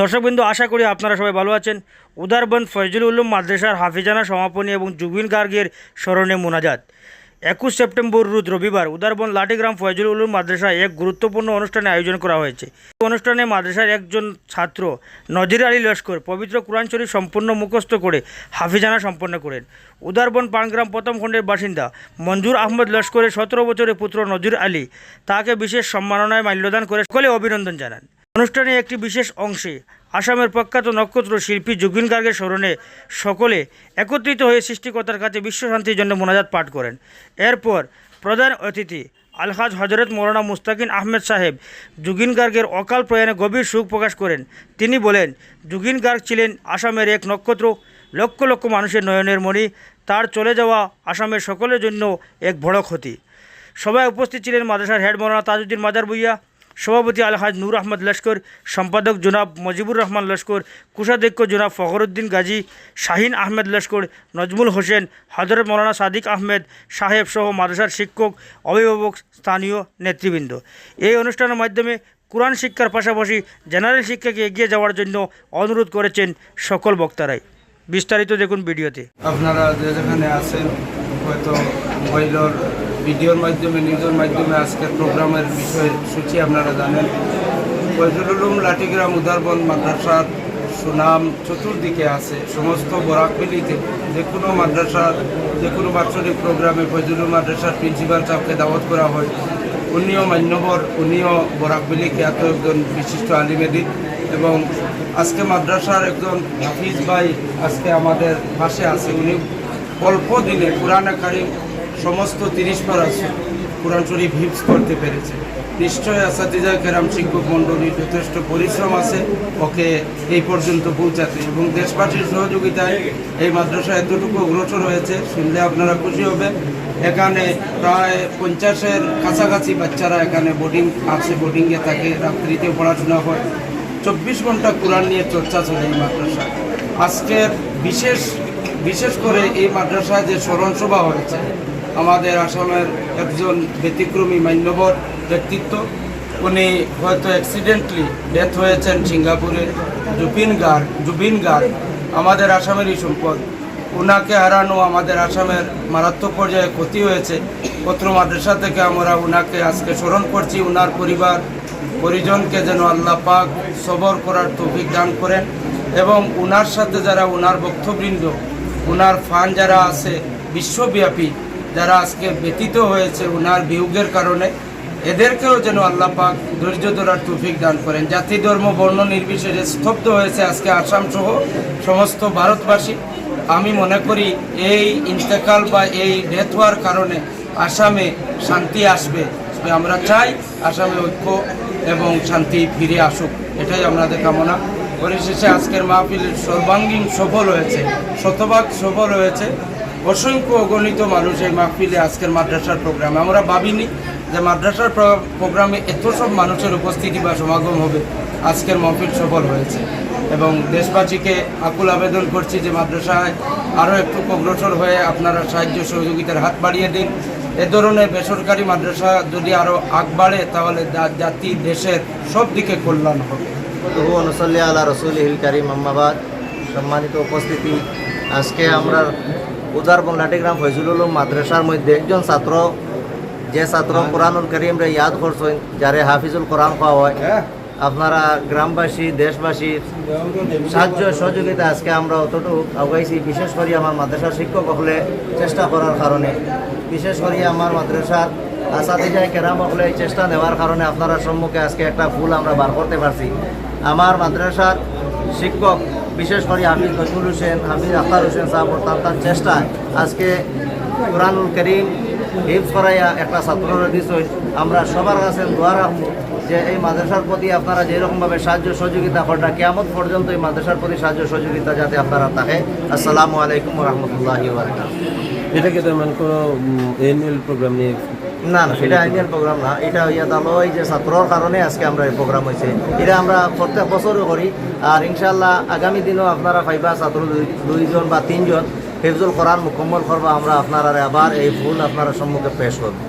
দর্শকবৃন্দ, আশা করি আপনারা সবাই ভালো আছেন। উদারবন্দ ফয়জুল উলুম মাদ্রাসার হাফিজানা সমাপনী এবং জুবিন গার্গের স্মরণে মোনাজাত। একুশ সেপ্টেম্বর রোজ রবিবার উদারবন্দ লাঠিগ্রাম ফয়জুল উলুম মাদ্রাসায় এক গুরুত্বপূর্ণ অনুষ্ঠানে আয়োজন করা হয়েছে। অনুষ্ঠানে মাদ্রাসার একজন ছাত্র নজির আলী লস্কর পবিত্র কোরআন সম্পূর্ণ মুখস্থ করে হাফিজানা সম্পন্ন করেন। উদারবন পানগ্রাম প্রথম খণ্ডের বাসিন্দা মঞ্জুর আহমদ লস্করের সতেরো বছরের পুত্র নজির আলী তাকে বিশেষ সম্মাননায় মাল্যদান করে সকলে অভিনন্দন জানান। অনুষ্ঠানে একটি বিশেষ অংশে আসামের প্রখ্যাত নক্ষত্র শিল্পী জুবিন গার্গের স্মরণে সকলে একত্রিত হয়ে সৃষ্টিকর্তার কাছে বিশ্বশান্তির জন্য মোনাজাত পাঠ করেন। এরপর প্রধান অতিথি আলহাজ হজরত মৌলানা মুস্তাকিন আহমেদ সাহেব জুগিন গার্গের অকাল প্রয়াণে গভীর সুখ প্রকাশ করেন। তিনি বলেন জুগিন গার্গ ছিলেন আসামের এক নক্ষত্র। লক্ষ লক্ষ মানুষের নয়নের মণি। তার চলে যাওয়া আসামের সকলের জন্য এক বড় ক্ষতি। সবাই উপস্থিত ছিলেন মাদ্রাসার হেড মৌলানা তাজউদ্দিন মাদার ভুইয়া সভাপতি আলহাজ নূর আহমদ লস্কর, সম্পাদক জনাব মজিবুর রহমান লস্কর, কোষাধ্যক্ষ জনাব ফখরুদ্দিন গাজী, শাহিন আহমেদ লস্কর, নজমুল হোসেন হজরত মৌলানা সাদিক আহমেদ সাহেব সহ মাদ্রাসার শিক্ষক, অভিভাবক, স্থানীয় নেতৃবৃন্দ। এই অনুষ্ঠানের মাধ্যমে কোরআন শিক্ষার পাশাপাশি জেনারেল শিক্ষাকে এগিয়ে যাওয়ার জন্য অনুরোধ করেছেন সকল বক্তারাই। বিস্তারিত দেখুন ভিডিওতে। আপনারা যেখানে আছেন, হয়তো ভিডিওর মাধ্যমে, নিউজের মাধ্যমে আজকের প্রোগ্রামের বিষয় সূচি আপনারা জানেন। ফজলুল উলুম লাঠিগ্রাম উদারবন্দ মাদ্রাসার সুনাম চতুর্দিকে আছে। সমস্ত বরাকবিলিতে যে কোনো মাদ্রাসার যে কোনো বাৎসরিক প্রোগ্রামে ফজলুল মাদ্রাসার প্রিন্সিপাল সাহেবকে দাওয়াত করা হয়। উনিও মান্যবর, উনিও বরাকবিলি খ্যাত একজন বিশিষ্ট আলিমেদিন এবং আজকে মাদ্রাসার একজন হাফিজ ভাই আজকে আমাদের পাশে আছে। উনি অল্প দিনে কোরআনে কারিম সমস্ত তিরিশ পারা কোরআন শরীফ হিপস করতে পেরেছে। নিশ্চয় আসাদিজা কেরাম শিক্ষক মণ্ডলীর যথেষ্ট পরিশ্রম আছে ওকে এই পর্যন্ত পৌঁছাতে এবং দেশবাসীর সহযোগিতায় এই মাদ্রাসা এতটুকু অগ্রসর হয়েছে, শুনলে আপনারা খুশি হবে এখানে প্রায় পঞ্চাশের কাছাকাছি বাচ্চারা এখানে বোর্ডিং আছে বোর্ডিংয়ে থাকে, রাত্রিতে পড়াশোনা হয়। চব্বিশ ঘণ্টা কোরআন নিয়ে চর্চা চলে এই মাদ্রাসা। আজকের বিশেষ বিশেষ করে এই মাদ্রাসায় যে স্মরণসভা হয়েছে আমাদের আসামের একজন ব্যতিক্রমী মান্যবর ব্যক্তিত্ব। উনি হয়তো অ্যাক্সিডেন্টলি ডেথ হয়েছেন সিঙ্গাপুরে জুবিন গার্গ জুবিন গার্গ আমাদের আসামেরই সম্পদ। ওনাকে হারানো আমাদের আসামের মারাত্মক পর্যায়ে ক্ষতি হয়েছে। পত্র মাদ্রাসা থেকে আমরা ওনাকে আজকে স্মরণ করছি। ওনার পরিবার, পরিজনকে যেন আল্লাহ পাক সবর করার তৌফিক দান করেন এবং ওনার সাথে যারা ওনার বক্তবৃন্দ ওনার ফান যারা আছে, বিশ্বব্যাপী যারা আজকে ব্যতীত হয়েছে ওনার বিয়োগের কারণে, এদেরকেও যেন আল্লাহ পাক ধৈর্য ধরার তৌফিক দান করেন। জাতি, ধর্ম, বর্ণ নির্বিশেষে স্তব্ধ হয়েছে আজকে আসাম সহ সমস্ত ভারতবাসী। আমি মনে করি এই ইন্তেকাল বা এই ডেথ হওয়ার কারণে আসামে শান্তি আসবে। আমরা চাই আসামে ঐক্য এবং শান্তি ফিরে আসুক। এটাই আমাদের কামনা। পরিশেষে আজকের মাহফিল সর্বাঙ্গীন সফল হয়েছে, শতভাগ সফল হয়েছে। অসংখ্য অগণিত মানুষ এই মাহফিলে আজকের মাদ্রাসার প্রোগ্রামে আমরা ভাবিনি যে মাদ্রাসার প্র- প্রোগ্রামে এত সব মানুষের উপস্থিতি বা সমাগম হবে। আজকের মাহফিল সফল হয়েছে। এবং দেশবাসীকে আকুল আবেদন করছি যে মাদ্রাসায় আরও একটু অগ্রসর হয়ে আপনারা সাহায্য সহযোগিতার হাত বাড়িয়ে দিন। এ ধরনের বেসরকারি মাদ্রাসা যদি আরও আগ বাড়ে, তাহলে জাতি, দেশের সব দিকে কল্যাণ হবে। তবু অনুসল্লি আল্লাহ রসুল হিল কারিম আম্মাবাদ। সম্মানিত উপস্থিতি। আজকে আমরা উদারবন লাটিগ্রাম ফৈজুল মাদ্রাসার মধ্যে। একজন ছাত্র যে ছাত্র কোরআনুল করিম রে ইয়াদ করছেন যারে হাফিজুল কোরআন পাওয়া হয়। আপনারা গ্রামবাসী দেশবাসীর সাহায্য সহযোগিতা আজকে আমরা অতটুকু আগাইছি বিশেষ করে আমার মাদ্রাসার শিক্ষক হলে চেষ্টা করার কারণে বিশেষ করে আমার মাদ্রাসার আসাদিজায় কেরাম হলে চেষ্টা নেওয়ার কারণে আপনারা সম্মুখে আজকে একটা ফুল আমরা বার করতে পারছি। আমার মাদ্রাসার শিক্ষক বিশেষ করে হাফিজ নজরুল হোসেন হাফিজ আখতার হোসেন সাহেব তার তার চেষ্টায় আজকে কোরআনুল করিম হিফজ করাইয়া একটা ছাত্ররা দিছই আমরা সবার কাছে দোয়া রাখব যে এই মাদ্রাসার প্রতি আপনারা যেরকমভাবে সাহায্য সহযোগিতা করা কেমন পর্যন্ত এই মাদ্রাসার প্রতি সাহায্য সহযোগিতা যাতে আপনারা থাকে আসসালামু আলাইকুম রহমতুল্লাহি এটা কি তেমন কোনো এনুয়াল প্রোগ্রাম নিয়ে না না এটা আইডিয়াল প্রোগ্রাম না। এটা ইয়া তাহলে এই যে ছাত্রর কারণে আজকে আমরা এই প্রোগ্রাম হয়েছে এটা আমরা প্রত্যেক বছরও করি। আর ইনশাল্লাহ আগামী দিনও আপনারা পাইবা ছাত্র দুই- দুইজন বা তিনজন হেফজুল কোরআন মুকম্মল করবা, আমরা আপনারা আবার এই ফুল আপনারা সম্মুখে পেশ করব।